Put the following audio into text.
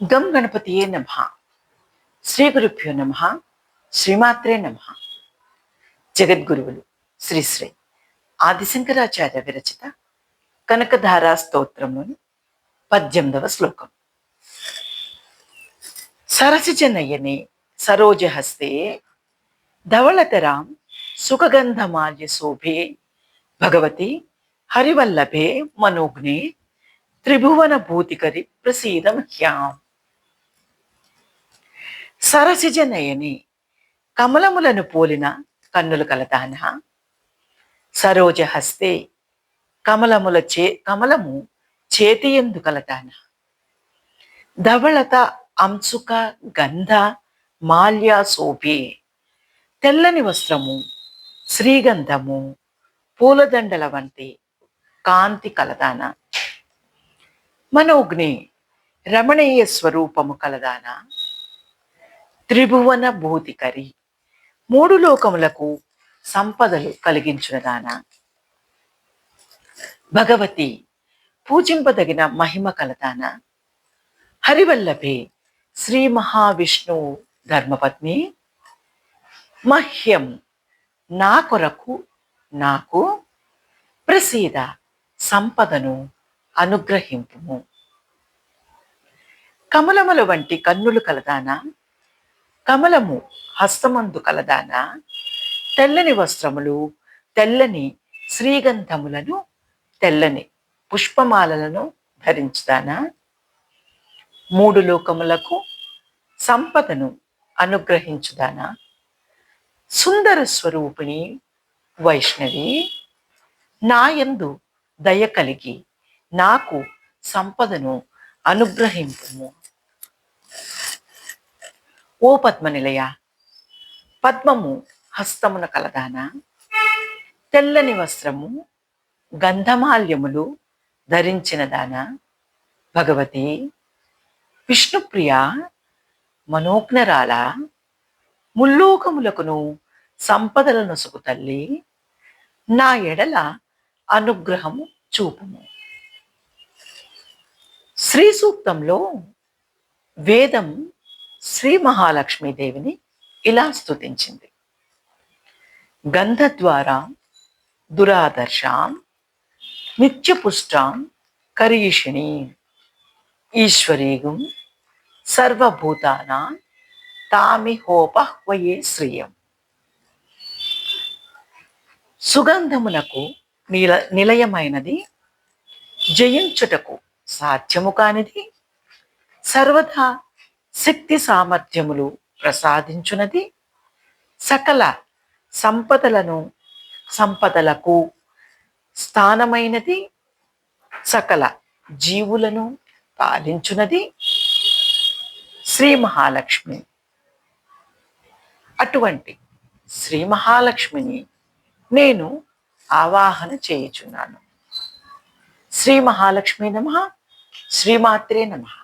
గం గణపతియే నమ. శ్రీ గురుభ్యో నమ. శ్రీమాత్రే నమ. జగద్గురువులు శ్రీ శ్రీ ఆదిశంకరాచార్య విరచిత కనకధారా స్తోత్రంలోని పద్దెనిమిదవ శ్లోకం. సరసిజనయనే సరోజహస్తే ధవళతరాం సుఖగంధమాల్య శోభే భగవతి హరివల్లభే మనోజ్ఞే త్రిభువన భూతికరి ప్రసీదం హ్యాం సరసిజ నయని కమలములను పోలిన కన్నులు కలదాన సరోజ హస్తే కమలముల చే కమలము చేతి ఎందు కలదాన ధవళత అంశుక గంధ మాల్యా శోభే తెల్లని వస్త్రము శ్రీగంధము పూలదండల వంటి కాంతి కలదాన మనోగ్ని రమణీయ స్వరూపము కలదాన. త్రిభువన భూతికరి మూడు లోకములకు సంపదలు కలిగించునదాన భగవతి పూజింపదగిన మహిమ కలదాన. హరివల్లభే శ్రీ మహావిష్ణువు ధర్మపత్ని. మహ్యం నా కొరకు నాకు ప్రసీద సంపదను అనుగ్రహింపుము. కమలముల వంటి కన్నులు కలదానా. కమలము హస్తమందు కలదానా? తెల్లని వస్త్రములు తెల్లని శ్రీగంధములను తెల్లని పుష్పమాలలను ధరించుదానా మూడు లోకములకు సంపదను అనుగ్రహించుదానా సుందర స్వరూపిణి వైష్ణవి నాయందు దయ కలిగి నాకు సంపదను అనుగ్రహింపుము. ఓ పద్మనిలయ. పద్మము హస్తమున కలదాన. తెల్లని వస్త్రము గంధమాల్యములు ధరించిన దాన. భగవతి విష్ణుప్రియ మనోజ్ఞరాల ముల్లోకములకును సంపదలను సుకు తల్లి నా ఎడల అనుగ్రహము చూపుము. శ్రీ సూక్తంలో వేదం శ్రీ మహాలక్ష్మీదేవిని ఇలా స్తుతించింది. గంధ ద్వారా దురాదర్శాం నిత్యపుష్టాం కరీషిణి ఈశ్వరీగం సర్వభూతానా తామి హోపహ్వయే శ్రియం. సుగంధమునకు నిల నిలయమైనది జయించుటకు సాధ్యము కానిది సర్వదా శక్తి సామర్థ్యములు ప్రసాదించునది. సకల సంపదలను సంపదలకు స్థానమైనది. సకల జీవులను పాలించునది. శ్రీ మహాలక్ష్మి. అటువంటి శ్రీ మహాలక్ష్మిని నేను ఆవాహన చేయుచున్నాను. శ్రీ మహాలక్ష్మి నమ. శ్రీమాత్రే నమ.